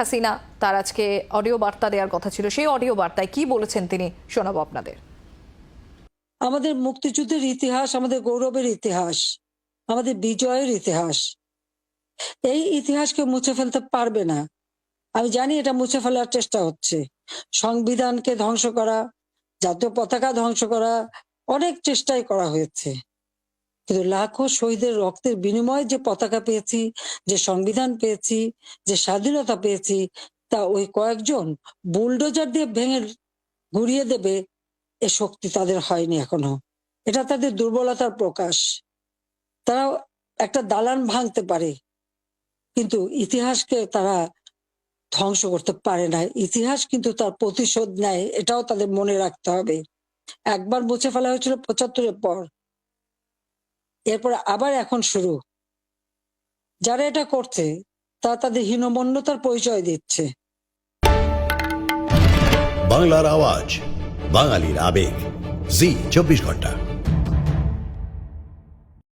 হাসিনা, তার আজকে অডিও বার্তা দেওয়ার কথা ছিল। সেই অডিও বার্তায় কি বলেছেন তিনি, শোনাবো আপনাদের। আমাদের মুক্তিযুদ্ধের ইতিহাস আমাদের গৌরবের ইতিহাস, আমাদের বিজয়ের ইতিহাস। এই ইতিহাসকে মুছে ফেলতে পারবে না। আমি জানি এটা মুছে ফেলার চেষ্টা হচ্ছে। সংবিধানকে ধ্বংস করা, জাতীয় পতাকা ধ্বংস করা, অনেক চেষ্টাই করা হয়েছে। কিন্তু লাখো শহীদের রক্তের বিনিময়ে যে পতাকা পেয়েছি, যে সংবিধান পেয়েছি, যে স্বাধীনতা পেয়েছি, তা ওই কয়েকজন বুলডোজার দিয়ে ভেঙে ঘুরিয়ে দেবে, এ শক্তি তাদের হয়নি এখনও। এটা তাদের দুর্বলতার প্রকাশ। তারা একটা দালান ভাঙতে পারে, কিন্তু ইতিহাসকে তারা ধ্বংস করতে পারে না। ইতিহাস কিন্তু তার প্রতিশোধ নেয়, এটাও তাদের মনে রাখতে হবে। একবার মুছে ফেলা হয়েছিল পঁচাত্তরের পর। এরপর আবার এখন শুরু। যারা এটা করছে তা তাদের হীনমন্যতার পরিচয় দিচ্ছে। বাংলার আওয়াজ, বাঙালির আবেগ। জি, চব্বিশ ঘণ্টা।